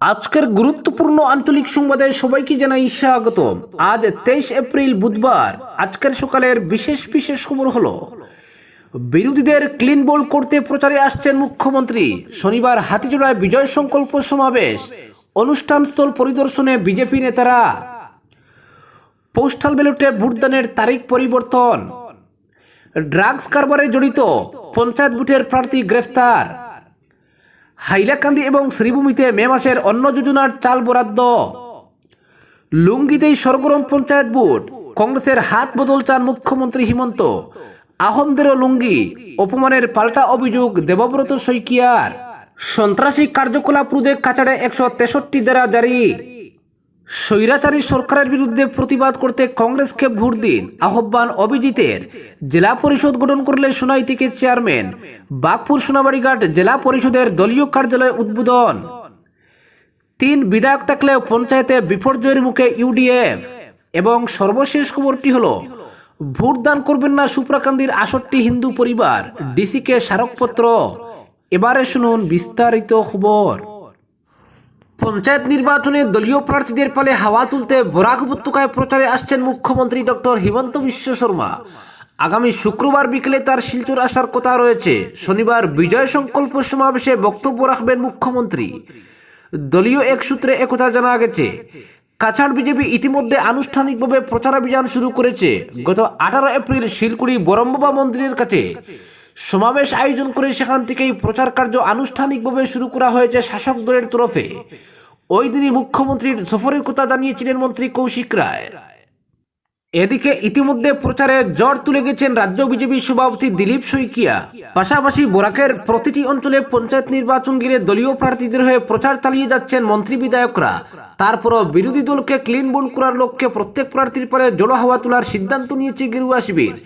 আজকের গুরুত্বপূর্ণ আঞ্চলিক সংবাদে সবাইকে জানাই স্বাগত আজ তেইশ এপ্রিল বুধবার, আজকের সকালের বিশেষ বিশেষ খবর হলো, বিরোধীদের ক্লিন বোল্ড করতে প্রচারে আসছেন মুখ্যমন্ত্রী। শনিবার হাতিজোড়ায় বিজয় সংকল্প সমাবেশ অনুষ্ঠানস্থল পরিদর্শনে বিজেপি নেতারা। পোস্টাল ব্যালটে ভোটদানের তারিখ পরিবর্তন। ড্রাগস কারবারে জড়িত, পঞ্চায়েত বুথের প্রার্থী গ্রেফতার। হাইলাকান্দি এবং শ্রীভূমিতে মে মাসের অন্ন যোজনার চাল বরাদ্দ। লুঙ্গিতেই সরগরম পঞ্চায়েত বোর্ড, কংগ্রেসের হাত বদল চান মুখ্যমন্ত্রী হিমন্ত। আহমদেরও লুঙ্গি, অপমানের পাল্টা অভিযোগ দেবব্রত শইকিয়ার। সন্ত্রাসী কার্যকলাপ রুদে কাছাড়ে একশো তেষট্টি দ্বারা জারি। স্বৈরাচারী সরকারের বিরুদ্ধে প্রতিবাদ করতে কংগ্রেসকে ভোট দিন আহ্বান অভিজিতের। জেলা পরিষদ গঠন করলে সোনাই থেকে চেয়ারম্যান। বাগপুর সোনাবাড়িঘাট জেলা পরিষদের দলীয় কার্যালয় উদ্বোধন। তিন বিধায়ক থাকলেও পঞ্চায়েতে বিপর্যয়ের মুখে ইউডিএফ। এবং সর্বশেষ খবরটি হলো ভোট দান করবেন না সুপ্রাকান্দির আষট্টি হিন্দু পরিবার। ডিসিকে স্মারকপত্র। এবারে শুনুন বিস্তারিত খবর। পঞ্চায়েত নির্বাচনে দলীয় প্রার্থীদের পালে হাওয়া তুলতে বরাক উপত্যকায় প্রচারে আসছেন মুখ্যমন্ত্রী ডক্টর হিমন্ত বিশ্ব শর্মা। আগামী শুক্রবার বিকেলে তার শিলচর আসার কথা রয়েছে। শনিবার বিজয় সংকল্প সমাবেশে বক্তব্য রাখবেন মুখ্যমন্ত্রী। দলীয় এক সূত্রে একথা জানা গেছে, কাছাড় বিজেপি ইতিমধ্যে আনুষ্ঠানিকভাবে প্রচারাভিযান শুরু করেছে। গত আঠারো এপ্রিল শিলকুড়ি বরম্বাবা মন্দিরের কাছে সমাবেশ আয়োজন করে সেখান থেকেই প্রচার কার্য আনুষ্ঠানিকভাবে শুরু করা হয়েছে শাসক দলের তরফে। ওই দিনই মুখ্যমন্ত্রীর সফরের কথা জানিয়েছিলেন মন্ত্রী কৌশিক রায়। এদিকে ইতিমধ্যে প্রচারে জ্বর তুলে গেছেন রাজ্য বিজেপি সভাপতি দিলীপ শইকিয়া। পাশাপাশি বোরাকের প্রতিটি অঞ্চলে পঞ্চায়েত নির্বাচন ঘিরে দলীয় প্রার্থীদের হয়ে প্রচার চালিয়ে যাচ্ছেন মন্ত্রী বিধায়করা। তারপরও বিরোধী দলকে ক্লিন বোন করার লক্ষ্যে প্রত্যেক প্রার্থীর পরে জড়ো হাওয়া তোলার সিদ্ধান্ত নিয়েছে গেরুয়া শিবির।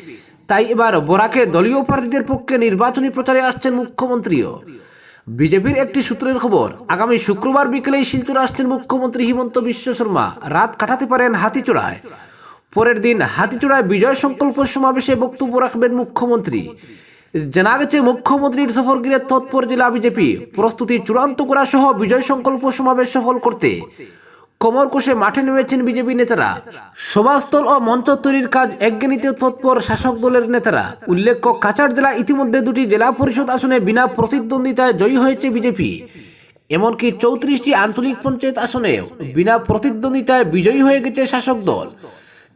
তাই এবার বোরাকে দলীয় প্রার্থীদের পক্ষে নির্বাচনী প্রচারে আসছেন মুখ্যমন্ত্রীও। বিজেপির একটি সূত্রের খবর, আগামী শুক্রবার বিকেলেই শিলচর আসছেন মুখ্যমন্ত্রী হিমন্ত বিশ্ব শর্মা। রাত কাটাতে পারেন হাতিচূড়ায়। পরের দিন হাতিচূড়ায় বিজয় সংকল্প সমাবেশে বক্তব্য রাখবেন মুখ্যমন্ত্রী। জানা গেছে, মুখ্যমন্ত্রীর সফর ঘিরে তৎপর জেলা বিজেপি। প্রস্তুতি চূড়ান্ত করা সহ বিজয় সংকল্প সমাবেশ সফল করতে কোমর কষে মাঠে নেমেছেন বিজেপি নেতারা। সভাস্থল ও মঞ্চ তৈরির কাজ একজ্ঞানীতে তৎপর শাসক দলের নেতারা। উল্লেখ্য, কাছাড় জেলা ইতিমধ্যে দুটি জেলা পরিষদ আসনে বিনা প্রতিদ্বন্দ্বিতায় জয়ী হয়েছে বিজেপি। এমনকি চৌত্রিশটি আঞ্চলিক পঞ্চায়েত আসনে বিনা প্রতিদ্বন্দ্বিতায় বিজয়ী হয়ে গেছে শাসক দল।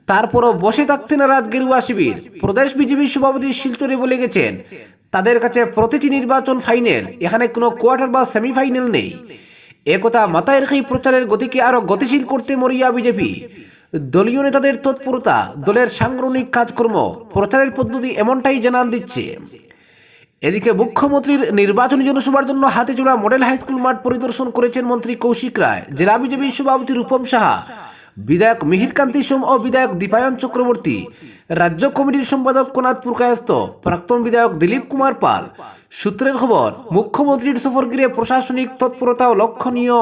তারপরও বসে থাকতে নারাজ গেরুয়া শিবির। প্রদেশ বিজেপি সভাপতি শিলচরে বলে গেছেন, তাদের কাছে প্রতিটি নির্বাচন ফাইনাল, এখানে কোনো কোয়ার্টার বা সেমিফাইনাল নেই। একথা মাথায় রেখেই প্রচারের গতিকে আরও গতিশীল করতে মরিয়া বিজেপি। দলীয় নেতাদের তৎপরতা, দলের সাংগঠনিক কাজকর্ম, প্রচারের পদ্ধতি এমনটাই জানান দিচ্ছে। এদিকে মুখ্যমন্ত্রীর নির্বাচনী জনসভার জন্য হাতে হাতিচূড়া মডেল হাইস্কুল মাঠ পরিদর্শন করেছেন মন্ত্রী কৌশিক রায়। জেলা বিজেপি সভাপতি রূপম সাহা বিধায়ক মিহিরকান্তি সোম ও বিধায়ক দীপায়ন চক্রবর্তী। রাজ্য কমিটির সম্পাদক কোনাথ পুরকায়স্ত প্রাক্তন বিধায়ক দিলীপ কুমার পাল। সূত্রের খবর, মুখ্যমন্ত্রীর সফর ঘিরে প্রশাসনিক তৎপরতাও লক্ষণীয়।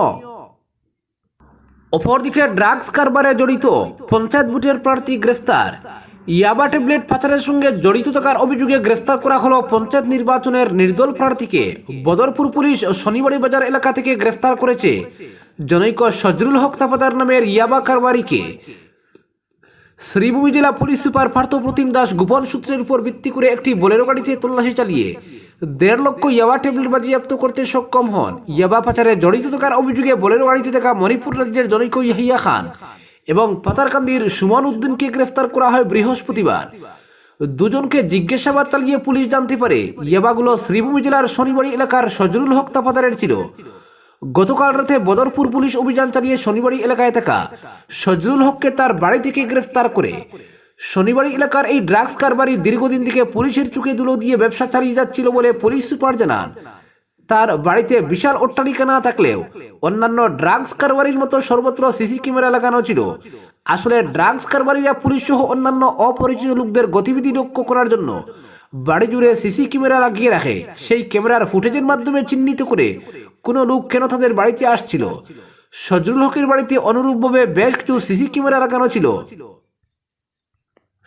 অপরদিকে ড্রাগস কারবারে জড়িত পঞ্চায়েত বুথের প্রার্থী গ্রেফতার। ইয়াবা ট্যাবলেট পাচারের সঙ্গে জড়িত থাকার অভিযোগে গ্রেফতার করা হলো পঞ্চায়েত নির্বাচনের নির্দল প্রার্থীকে। বদরপুর পুলিশ শনিবাড়ি বাজার এলাকা থেকে গ্রেফতার করেছে। জনৈক সজরুল হক তাপাদার নামের ইয়াবা কারবারিকে শ্রীভূমি জেলা পুলিশ সুপার পার্থ প্রতিম দাস গোপন সূত্রের উপর ভিত্তি করে একটি বোলেরো গাড়িতে তল্লাশি চালিয়ে দেড় লক্ষ ইয়াবা ট্যাবলেট বাজেয়াপ্ত করতে সক্ষম হন। ইয়াবা পাচারে জড়িত থাকার অভিযোগে বোলেরো গাড়িতে থাকা মণিপুর রাজ্যের জনৈক ইয়াহিয়া খান এবং পাতারকান্দির সুমন উদ্দিনকে গ্রেফতার করা হয় বৃহস্পতিবার। দুজনকে জিজ্ঞাসাবাদ চালিয়ে পুলিশ জানতে পারে, ইয়াবাগুলো শ্রীভূমি জেলার শনিবাড়ি এলাকার সজরুল হক তাপাদারের ছিল। গতকাল রাতে বদরপুর পুলিশ অভিযান চালিয়ে শনিবাড়ি এলাকায় থাকা সজরুল হককে তার বাড়ি থেকে গ্রেফতার করে। শনিবাড়ি এলাকার এই ড্রাগস কারবারি দীর্ঘদিন থেকে পুলিশের চোখে দুলো দিয়ে ব্যবসা চালিয়ে যাচ্ছিল বলে পুলিশ সুপার জানান। তার বাড়িতে বিশাল অট্টালিকা না থাকলেও অন্যান্য ড্রাগস কারবারির মতো সর্বত্র সিসি ক্যামেরা লাগানো ছিল। আসলে ড্রাগস কারবারিরা পুলিশ সহ অন্যান্য অপরিচিত লোকদের গতিবিধি লক্ষ্য করার জন্য বাড়ি জুড়ে সিসি ক্যামেরা লাগিয়ে রাখে। সেই ক্যামেরার ফুটেজের মাধ্যমে চিহ্নিত করে কোনো লোক কেন তাদের বাড়িতে আসছিল? সজরুল হকের বাড়িতে অনুরূপভাবে বেশ কিছু সিসি ক্যামেরা লাগানো ছিল।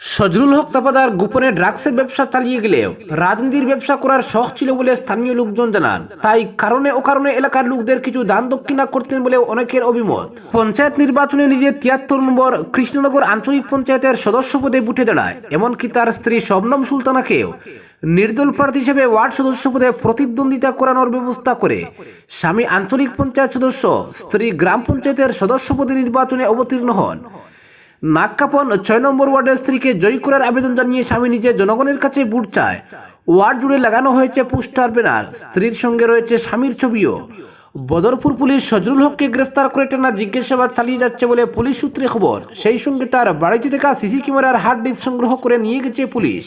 সজরুল হক তাপাদার গোপনে ড্রাগসের ব্যবসা চালিয়ে গেলেও রাজনীতির ব্যবসা করার শখ ছিল বলে স্থানীয় লোকজন জানান। তাই কারণে ও কারণে এলাকার লোকদের কিছু দান দক্ষিণা করতেন বলে অনেকের অভিমত। পঞ্চায়েত নির্বাচনে নিজে তিয়াত্তর নম্বর কৃষ্ণনগর আঞ্চলিক পঞ্চায়েতের সদস্য পদে উঠে দাঁড়ায়, এমনকি তার স্ত্রী শবনম সুলতানাকেও নির্দল প্রার্থী হিসেবে ওয়ার্ড সদস্য পদে প্রতিদ্বন্দ্বিতা করানোর ব্যবস্থা করে স্বামী আঞ্চলিক পঞ্চায়েত সদস্য, স্ত্রী গ্রাম পঞ্চায়েতের সদস্য পদে নির্বাচনে অবতীর্ণ হন। নাগকাপন ছয় নম্বর ওয়ার্ডের স্ত্রীকে জয়ী করার আবেদন জানিয়ে স্বামী নিজে জনগণের কাছে বুট চায়। ওয়ার্ড জুড়ে লাগানো হয়েছে পোস্টার, ব্যানার। স্ত্রীর সঙ্গে রয়েছে স্বামীর ছবিও। বদরপুর পুলিশ সজরুল হককে গ্রেফতার করে টানা জিজ্ঞাসাবাদ চালিয়ে যাচ্ছে বলে পুলিশ সূত্রে খবর। সেই সঙ্গে তার বাড়িতে থাকা সিসি ক্যামেরার হার্ড ডিস্ক সংগ্রহ করে নিয়ে গেছে পুলিশ।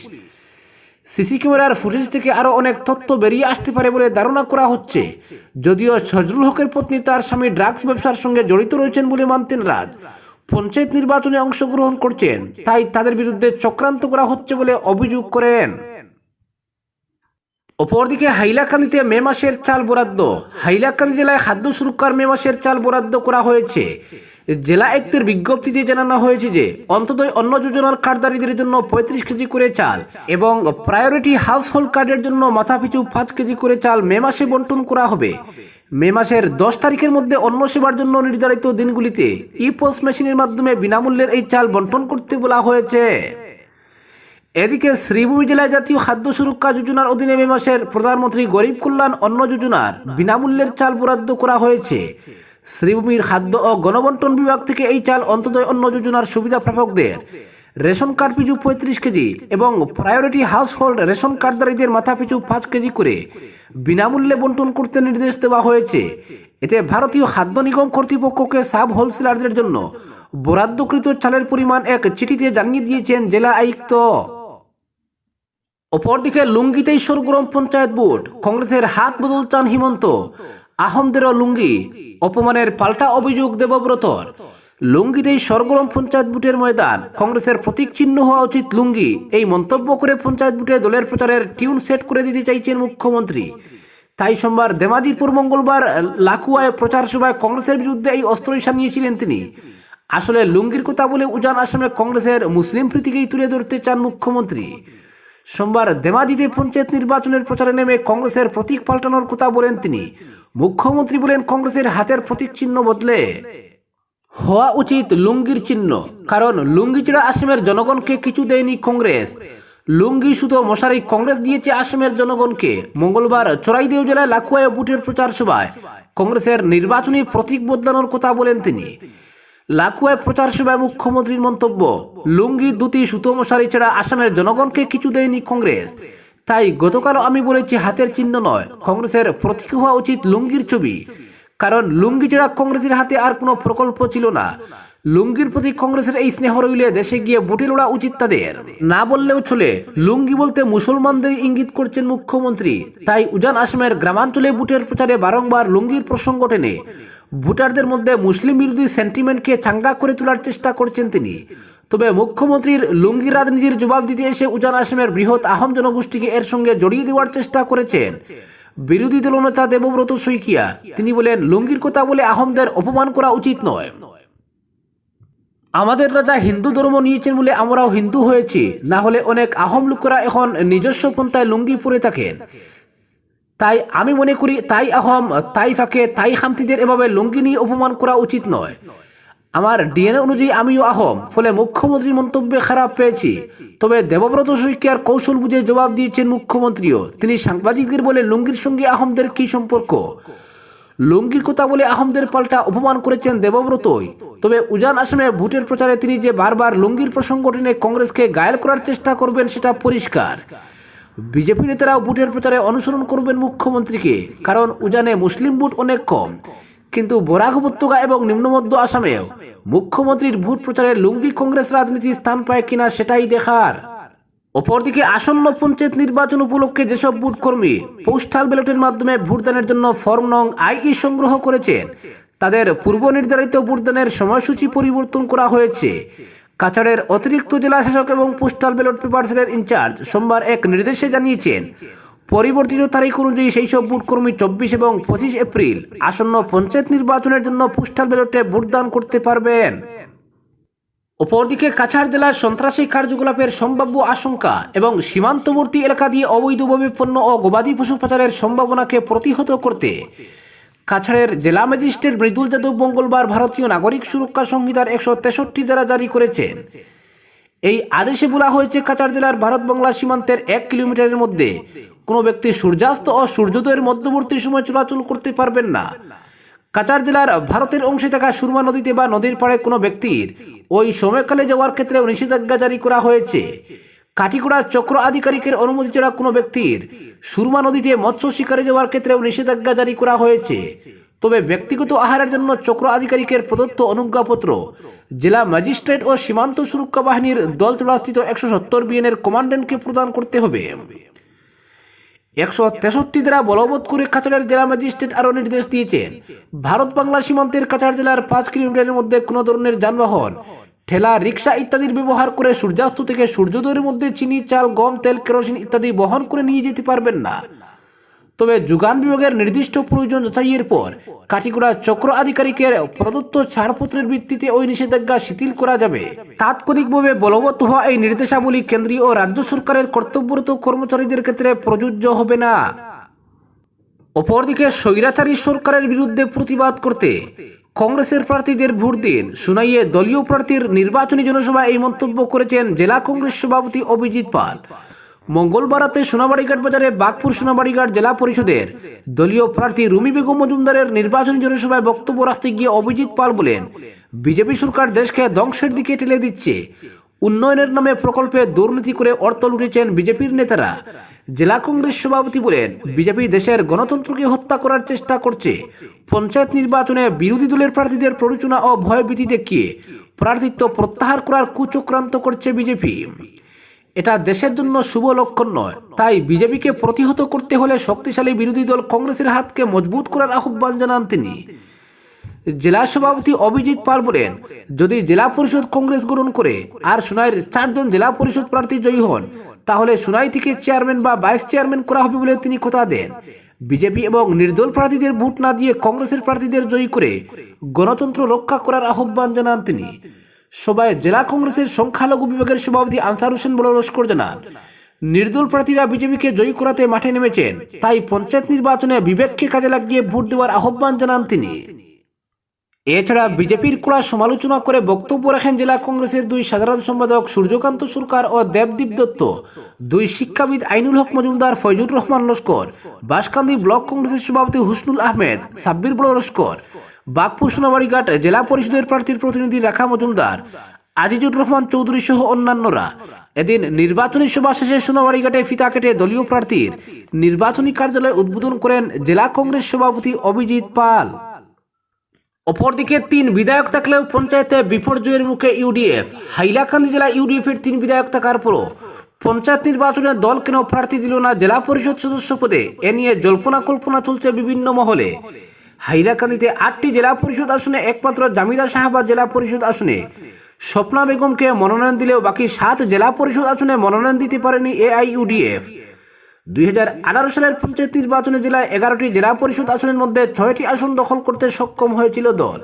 সিসি ক্যামেরার ফুটেজ থেকে আরও অনেক তথ্য বেরিয়ে আসতে পারে বলে ধারণা করা হচ্ছে। যদিও সজরুল হকের পত্নী তার স্বামী ড্রাগস ব্যবসার সঙ্গে জড়িত রয়েছেন বলে মানতেন রাজ। পঞ্চায়েত নির্বাচনে অংশগ্রহণ করছেন, তাই তাদের বিরুদ্ধে চক্রান্ত করা হচ্ছে বলে অভিযোগ করেন। অপরদিকে হাইলাকান্দিতে মে মাসের চাল বরাদ্দ, হাইলাকান্দি জেলায় খাদ্য সুরক্ষার মে মাসের চাল বরাদ্দ করা হয়েছে। জেলা আয়ুক্তের বিজ্ঞপ্তিতে জানানো হয়েছে যে অন্ততই অন্ন যোজনার কার্ডধারীদের জন্য পঁয়ত্রিশ কেজি করে চাল এবং প্রায়োরিটি হাউস হোল্ড কার্ডের জন্য মাথাপিছু পাঁচ কেজি করে চাল মে মাসে বন্টন করা হবে। মে মাসের দশ তারিখের মধ্যে অন্ন সেবার জন্য নির্ধারিত দিনগুলিতে ই পোস্ট মেশিনের মাধ্যমে বিনামূল্যের এই চাল বন্টন করতে বলা হয়েছে। এদিকে শ্রীভূমি জেলায় জাতীয় খাদ্য সুরক্ষা যোজনার অধীনে মে মাসের প্রধানমন্ত্রী গরিব কল্যাণ অন্ন যোজনার বিনামূল্যের চাল বরাদ্দ করা হয়েছে। শ্রীভূমির খাদ্য ও গণবন্টন বিভাগ থেকে এই চাল অন্তদয় অন্ন যোজনার সুবিধা প্রাপকদের রেশন কার্ড পিছু পঁয়ত্রিশ কেজি এবং প্রায়োরিটি হাউস হোল্ড রেশন কার্ডধারীদের মাথা পিছু পাঁচ কেজি করে বিনামূল্যে বন্টন করতে নির্দেশ দেওয়া হয়েছে। এতে ভারতীয় খাদ্য নিগম কর্তৃপক্ষকে সাব হোলসেলারদের জন্য বরাদ্দকৃত চালের পরিমাণ এক চিঠিতে জানিয়ে দিয়েছেন জেলা আয়ুক্ত। অপরদিকে লুঙ্গিতেই সরগরম পঞ্চায়েত বোর্ড, কংগ্রেসের হাত বদল চান হিমন্ত। আহমদেরও লুঙ্গি, অপমানের পাল্টা অভিযোগ দেবব্রতর লুঙ্গিতেই সরগরম পঞ্চায়েত বুটের ময়দান, কংগ্রেসের প্রতীক চিহ্ন হওয়া উচিত লুঙ্গি। এই মন্তব্য করে পঞ্চায়েত বুটে দলের প্রচারের টিউন সেট করে দিতে চাইছেন মুখ্যমন্ত্রী। তাই সোমবার দেমাদিপুর মঙ্গলবার লাকুয়ায় প্রচার সভায় কংগ্রেসের বিরুদ্ধে এই অস্ত্র নিয়েছিলেন তিনি। আসলে লুঙ্গির কথা বলে উজান আসামে কংগ্রেসের মুসলিম প্রীতিকেই তুলে ধরতে চান মুখ্যমন্ত্রী। সোমবার দেমাজিতে পঞ্চায়েত নির্বাচনের প্রচারে নেমে কংগ্রেসের প্রতীক পাল্টানোর কথা বলেন তিনি। মুখ্যমন্ত্রী বলেন কংগ্রেসের হাতের প্রতীক চিহ্ন বদলে হওয়া উচিত লুঙ্গির চিহ্ন। কারণ লুঙ্গি ছাড়া আসামের জনগণকে কিছু দেয়নি কংগ্রেস। লুঙ্গি শুধু মশারি কংগ্রেস দিয়েছে আসামের জনগণকে। মঙ্গলবার চড়াইদেও জেলায় লাকুয়ায় বুটের প্রচার সভায় কংগ্রেসের নির্বাচনী প্রতীক বদলানোর কথা বলেন তিনি। লাকুয়ায় প্রচার সভায় মুখ্যমন্ত্রীর মন্তব্য, লুঙ্গি দুটি সুতো, মশারি ছাড়া আসামের জনগণকে কিছু দেয়নি কংগ্রেস। তাই গতকালও আমি বলেছি হাতের চিহ্ন নয়। কংগ্রেসের প্রতীক হওয়া উচিত লুঙ্গির ছবি। কারণ লুঙ্গি ছাড়া কংগ্রেসের হাতে আর কোনো প্রকল্প ছিল না। লুঙ্গির প্রতি কংগ্রেসের এই স্নেহ রইলে দেশে গিয়ে বুটে লোড়া উচিত তাদের। না বললেও চলে, লুঙ্গি বলতে মুসলমানদের ইঙ্গিত করছেন মুখ্যমন্ত্রী। তাই উজান আসামের গ্রামাঞ্চলে বুটের প্রচারে বারংবার লুঙ্গির প্রসঙ্গ টেনে। ভোটারদের মধ্যে মুসলিম বিরোধী সেন্টিমেন্টকে চাঙ্গা করে তোলার চেষ্টা করছেন তিনি। তবে মুখ্যমন্ত্রীর লুঙ্গি রাজনীতির জবাব দিতে এসে উজান আসামের বৃহৎ আহম জনগোষ্ঠীকে এর সঙ্গে জড়িয়ে দেওয়ার চেষ্টা করেছেন। বিরোধী দলনেতা দেবব্রত শইকিয়া। তিনি বলেন, লুঙ্গির কথা বলে আহমদের অপমান করা উচিত নয়। আমাদের রাজা হিন্দু ধর্ম নিয়েছেন বলে আমরাও হিন্দু হয়েছি। না হলে অনেক আহম লোকেরা এখন নিজস্ব পন্থায় লুঙ্গি পরে থাকেন। তাই আমি মনে করি, তাই আহম, তাই ফাঁকে, তাই খামতিদের এভাবে লুঙ্গি নিয়ে অপমান করা উচিত নয়। আমার ডিএনএ অনুযায়ী আমিও আহম, ফলে মুখ্যমন্ত্রীর মন্তব্যে খারাপ পেয়েছি। তবে দেবব্রত শইকিয়ার কৌশল বুঝে জবাব দিয়েছেন মুখ্যমন্ত্রীও। তিনি সাংবাদিকদের বলে, লুঙ্গির সঙ্গে আহমদের কি সম্পর্ক? লুঙ্গির কথা বলে আহমদের পাল্টা অপমান করেছেন দেবব্রতই। তবে উজান আসামে ভোটের প্রচারে তিনি যে বারবার লুঙ্গির প্রসঙ্গ টেনে কংগ্রেসকে গায়েল করার চেষ্টা করবেন, সেটা পরিষ্কার। বিজেপি নেতারাও ভোটের প্রচারে অনুসরণ করবেন মুখ্যমন্ত্রীকে, কারণ উজানে মুসলিম ভোট অনেক কম। কিন্তু বরাক উপত্যকা এবং নিম্নমধ্য আসামেও মুখ্যমন্ত্রীর ভোট প্রচারে লুঙ্গি কংগ্রেস রাজনীতি স্থান পায় কিনা সেটাই দেখার। অপরদিকে আসন্ন পঞ্চায়েত নির্বাচন উপলক্ষে যেসব বুথ কর্মী পোস্টাল ব্যালটের মাধ্যমে ভোটদানের জন্য ফর্ম নং আইই সংগ্রহ করেছেন, তাদের পূর্ব নির্ধারিত ভোটদানের সময়সূচি পরিবর্তন করা হয়েছে। কাছাড়ের অতিরিক্ত জেলা শাসক এবং পোস্টাল ব্যালট পেপার সেলের ইনচার্জ সোমবার এক নির্দেশে জানিয়েছেন পরিবর্তিত তারিখ অনুযায়ী সেই সব ভোটকর্মী চব্বিশ এবং পঁচিশ এপ্রিল আসন্ন পঞ্চায়েত নির্বাচনের জন্য পোস্টাল ব্যালটে ভোটদান করতে পারবেন। অপরদিকে কাছাড় জেলার সন্ত্রাসী কার্যকলাপের সম্ভাব্য আশঙ্কা এবং সীমান্তবর্তী এলাকা দিয়ে অবৈধভাবে পণ্য ও গবাদি পশু পাচারের সম্ভাবনাকে প্রতিহত করতে কাছাড়ের জেলা ম্যাজিস্ট্রেট মৃদুল যাদব মঙ্গলবার ভারতীয় নাগরিক সুরক্ষা সংহিতার একশো তেষট্টি দ্বারা জারি করেছেন। এই আদেশে বলা হয়েছে কাচার জেলার ভারত বাংলা সীমান্তের এক কিলোমিটারের মধ্যে কোনো ব্যক্তি সূর্যাস্ত ও সূর্যোদয়ের মধ্যবর্তী সময় চলাচল করতে পারবেন না। কাচার জেলার ভারতের অংশে থাকা সুরমা নদীতে বা নদীর পাড়ে কোনো ব্যক্তির ওই সময়কালে যাওয়ার ক্ষেত্রেও নিষেধাজ্ঞা জারি করা হয়েছে। কাটিগড়া চক্র আধিকারিকের অনুমতি ছাড়া কোনো ব্যক্তির সুরমা নদীতে মৎস্য শিকারে যাওয়ার ক্ষেত্রেও নিষেধাজ্ঞা জারি করা হয়েছে। তবে ব্যক্তিগত আহারের জন্য চক্র আধিকারিকের প্রদত্ত অনুজ্ঞাপত্র, জেলা ম্যাজিস্ট্রেট ও সীমান্ত সুরক্ষা বাহিনীর দলচড়াস্থিত একশো সত্তর বিএনের কমান্ডেন্টকে প্রদান করতে হবে। একশো তেষট্টি দ্বারা বলবৎ করে কাছাড়ের জেলা ম্যাজিস্ট্রেট আরও নির্দেশ দিয়েছেন ভারত বাংলা সীমান্তের কাছাড় জেলার পাঁচ কিলোমিটারের মধ্যে কোনো ধরনের যানবাহন, ঠেলা, রিক্সা ইত্যাদির ব্যবহার করে সূর্যাস্ত থেকে সূর্যোদয়ের মধ্যে চিনি, চাল, গম, তেল, কেরোসিন ইত্যাদি বহন করে নিয়ে যেতে পারবেন না। তবে যোগান বিভাগের নির্দিষ্ট প্রয়োজন যাচাইয়ের পর কাটিগড়া চক্র আধিকারিকের প্রদত্ত ছাড়পত্রের ভিত্তিতে ওই নিষেধাজ্ঞা শিথিল করা যাবে। তাৎক্ষণিকভাবে বলবৎ হওয়া এই নির্দেশাবলী কেন্দ্রীয় ও রাজ্য সরকারের কর্তব্যরত কর্মচারীদের ক্ষেত্রে প্রযোজ্য হবে না। অপরদিকে স্বৈরাচারী সরকারের বিরুদ্ধে প্রতিবাদ করতে কংগ্রেসের প্রার্থীদের ভোট দিন শুনাইয়ে দলীয় প্রার্থীর নির্বাচনী জনসভায় এই মন্তব্য করেছেন জেলা কংগ্রেস সভাপতি অভিজিৎ পাল। মঙ্গলবার রাতে সোনাবাড়িঘাট বাজারে বাগপুর সোনাবাড়িঘাট জেলা পরিষদের দলীয় প্রার্থী রুমি বেগম মজুমদারের নির্বাচনী জনসভায় বক্তব্য রাখতে গিয়ে অভিজিৎ পাল বলেন, বিজেপি সরকার দেশকে ধ্বংসের দিকে ঠেলে দিচ্ছে। উন্নয়নের নামে প্রকল্পে দুর্নীতি করে অর্থ লুটেছেন বিজেপির নেতারা। জেলা কংগ্রেস সভাপতি বলেন, বিজেপি দেশের গণতন্ত্রকে হত্যা করার চেষ্টা করছে। পঞ্চায়েত নির্বাচনে বিরোধী দলের প্রার্থীদের প্ররোচনা ও ভয়ভীতি দেখিয়ে প্রার্থিত্ব প্রত্যাহার করার কুচক্রান্ত করছে বিজেপি। এটা দেশের জন্য শুভ লক্ষণ নয়। তাই বিজেপিকে প্রতিহত করতে হলে শক্তিশালী বিরোধী দল কংগ্রেসের হাতকে মজবুত করার আহ্বান জানান তিনি। জেলা সভাপতি অভিজিৎ পাল বলেন, যদি জেলা পরিষদ কংগ্রেস গ্রহণ করে আর সোনাইয়ের চারজন জেলা পরিষদ প্রার্থী জয়ী হন, তাহলে সোনাই থেকে চেয়ারম্যান বা ভাইস চেয়ারম্যান করা হবে বলে তিনি কথা দেন। বিজেপি এবং নির্দল প্রার্থীদের ভোট না দিয়ে কংগ্রেসের প্রার্থীদের জয়ী করে গণতন্ত্র রক্ষা করার আহ্বান জানান তিনি। সবাই জেলা কংগ্রেসের সংখ্যালঘু বিভাগের সভাপতি আনসার হোসেন বড় লস্কর জানান নির্দল প্রার্থীরা বিজেপিকে জয়ী করাতে মাঠে নেমেছেন। তাই পঞ্চায়েত নির্বাচনে বিবেককে কাজে লাগিয়ে ভোট দেওয়ার আহ্বান জানান তিনি। এছাড়া বিজেপির কড়া সমালোচনা করে বক্তব্য রাখেন জেলা কংগ্রেসের দুই সাধারণ সম্পাদক সূর্যকান্ত সরকার ও দেবদীপ দত্ত। দুই শিক্ষাবিদ আইনুল হক মজুমদার, ফয়জুর রহমান লস্কর। বাসকান্দি ব্লক কংগ্রেসের সভাপতি হুসনুল আহমেদ, সাব্বির বড় লস্কর। বাগপুর সোনাবাড়িঘাট জেলা পরিষদের প্রার্থীর প্রতিনিধি রাখা মজুমদার, আজিজুর রহমান চৌধুরী সহ অন্যান্যরা। এদিন নির্বাচনী সভা শেষে সোনাবাড়িঘাটে ফিতা কেটে দলীয় প্রার্থীর নির্বাচনী কার্যালয় উদ্বোধন করেন জেলা কংগ্রেস সভাপতি অভিজিৎ পাল। অপরদিকে তিন বিধায়ক থাকলেও পঞ্চায়েতে বিপর্যয়ের মুখে ইউডিএফ। হাইলাকান্দি জেলা ইউডিএফ এর তিন বিধায়ক থাকার পরও পঞ্চায়েত নির্বাচনে দল কেন প্রার্থী দিল না জেলা পরিষদ সদস্য পদে, এ নিয়ে জল্পনা কল্পনা চলছে বিভিন্ন মহলে। হাইলাকান্দিতে আটটি জেলা পরিষদ আসনে একমাত্র জামিরা সাহাবাদ জেলা পরিষদ আসনে। স্বপ্না বেগমকে মনোনয়ন দিলেও বাকি সাত জেলা পরিষদ আসনে মনোনয়ন দিতে পারেনি এআইইউডিএফ। দুই সালের পঞ্চায়েত নির্বাচনে জেলায় এগারোটি জেলা পরিষদ আসনের মধ্যে ছয়টি আসন দখল করতে সক্ষম হয়েছিল দল।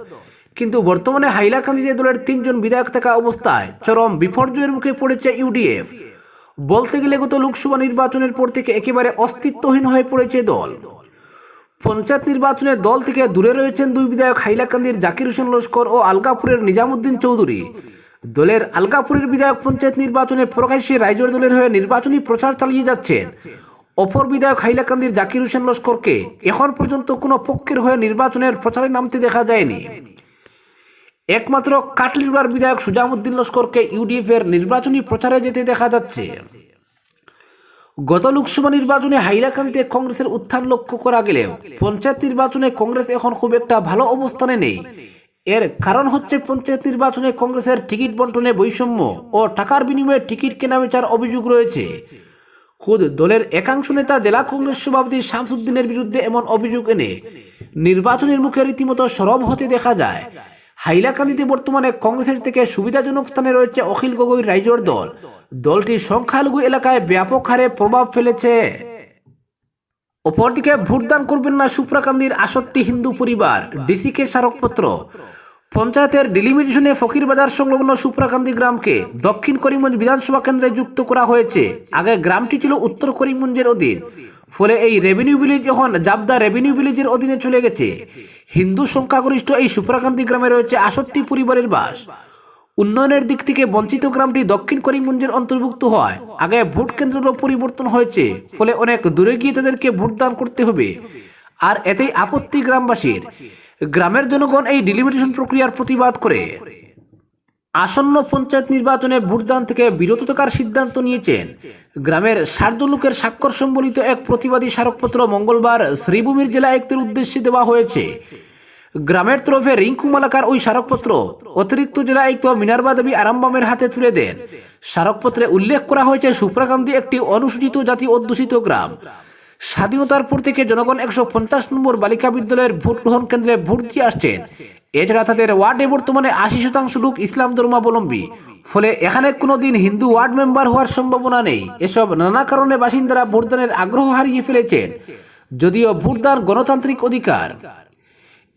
কিন্তু বর্তমানে হাইলাকান্দিতে দলের তিনজন বিধায়ক থাকা অবস্থায় চরম বিপর্যয়ের মুখে পড়েছে ইউডিএফ। বলতে গেলে গত লোকসভা নির্বাচনের পর থেকে একেবারে অস্তিত্বহীন হয়ে পড়েছে দল। পঞ্চায়েত নির্বাচনে দল থেকে দূরে রয়েছেন দুই বিধায়ক হাইলাকান্দির জাকির হোসেন লস্কর ও আলগাপুরের নিজামুদ্দিন চৌধুরী। দলের আলগাপুরের বিধায়ক পঞ্চায়েত নির্বাচনে প্রকাশ্যে রাইজোর দলের হয়ে নির্বাচনী প্রচার চালিয়ে যাচ্ছেন। অপর বিধায়ক হাইলাকান্দির জাকির হোসেন লস্করকে এখন পর্যন্ত কোনো পক্ষের হয়ে নির্বাচনের প্রচারে নামতে দেখা যায়নি। একমাত্র কাটলিগুড়ার বিধায়ক সুজামুদ্দিন লস্করকে ইউডিএফ এর নির্বাচনী প্রচারে যেতে দেখা যাচ্ছে। গত লোকসভা নির্বাচনে হাইলাকান্দিতে কংগ্রেসের উত্থান লক্ষ্য করা গেলেও পঞ্চায়েত নির্বাচনে কংগ্রেস এখন খুব একটা ভালো অবস্থানে নেই। এর কারণ হচ্ছে পঞ্চায়েত নির্বাচনে কংগ্রেসের টিকিট বন্টনে বৈষম্য ও টাকার বিনিময়ে টিকিট কেনাবেচার অভিযোগ রয়েছে। খুদ দলের একাংশ নেতা জেলা কংগ্রেস সভাপতি শামসুদ্দিনের বিরুদ্ধে এমন অভিযোগ এনে নির্বাচনের মুখে রীতিমতো সরব হতে দেখা যায়। হাইলাকান্দিতে বর্তমানে কংগ্রেসের থেকে সুবিধাজনক স্থানে রয়েছে অখিল গগৈ রাইজোর দল। দলটি সংখ্যালঘু এলাকায় ব্যাপক হারে প্রভাব ফেলেছে। অপরদিকে ভোটদান করবেন না সুপ্রাকান্দির আষট্টি হিন্দু পরিবার, ডিসিকে স্মারকপত্র। পঞ্চায়েতের ডিলিমিটেশনে ফকিরবাজার সংলগ্ন সুপ্রাকান্দি গ্রামকে দক্ষিণ করিমগঞ্জ বিধানসভা কেন্দ্রে যুক্ত করা হয়েছে। আগে গ্রামটি ছিল উত্তর করিমগঞ্জের অধীন, ফলে এই রেভিনিউ ভিলেজ এখন জাবদা রেভিনিউ ভিলেজের অধীনে চলে গেছে। হিন্দু সংখ্যাগরিষ্ঠ এই সুপ্রাকান্তি গ্রামে রয়েছে আষট্টি পরিবারের বাস। উন্নয়নের দিক থেকে বঞ্চিত গ্রামটি দক্ষিণ করিমগঞ্জের অন্তর্ভুক্ত হয়। আগে ভোট কেন্দ্রেরও পরিবর্তন হয়েছে, ফলে অনেক দূরে গিয়ে তাদেরকে ভোটদান করতে হবে। আর এতেই আপত্তি গ্রামবাসীর। গ্রামের জনগণ এই ডিলিমিটেশন প্রক্রিয়ার প্রতিবাদ করে। আসন্ন পঞ্চায়েত নির্বাচনে ভোটদান থেকে বিরত থাকার সিদ্ধান্ত নিয়েছেন। গ্রামের সার্ধ লোকের স্বাক্ষর সম্বলিত এক প্রতিবাদী স্মারকপত্র মঙ্গলবার শ্রীভূমির জেলা আয়ুক্তের উদ্দেশ্যে দেওয়া হয়েছে। গ্রামের তরফে রিঙ্কু মালাকার ওই স্মারকপত্র অতিরিক্ত জেলা আয়ুক্ত মিনারবা দেবী আরামবামের হাতে তুলে দেন। স্মারকপত্রে উল্লেখ করা হয়েছে সুপ্রাকান্তি একটি অনুসূচিত জাতি অধ্যুষিত গ্রাম। স্বাধীনতার পর থেকে জনগণ একশো পঞ্চাশ নম্বর বালিকা বিদ্যালয়ের ভোট গ্রহণ কেন্দ্রে ভোট দিয়ে আসছেন। এছাড়া তাদের ওয়ার্ডে বর্তমানে আশি শতাংশ লোক ইসলাম ধর্মাবলম্বী। ফলে এখানে কোনো দিন হিন্দু ওয়ার্ড মেম্বার হওয়ার সম্ভাবনা নেই। এসব নানা কারণে বাসিন্দারা ভোটদানের আগ্রহ হারিয়ে ফেলেছেন। যদিও ভোটদান গণতান্ত্রিক অধিকার।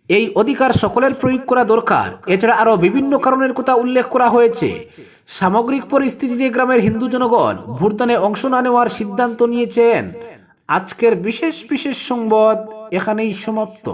এই অধিকার সকলের প্রয়োগ করা দরকার। এছাড়া আরও বিভিন্ন কারণের কথা উল্লেখ করা হয়েছে। সামগ্রিক পরিস্থিতিতে গ্রামের হিন্দু জনগণ ভোটদানে অংশ না নেওয়ার সিদ্ধান্ত নিয়েছেন। আজকের বিশেষ বিশেষ সংবাদ এখানেই সমাপ্ত।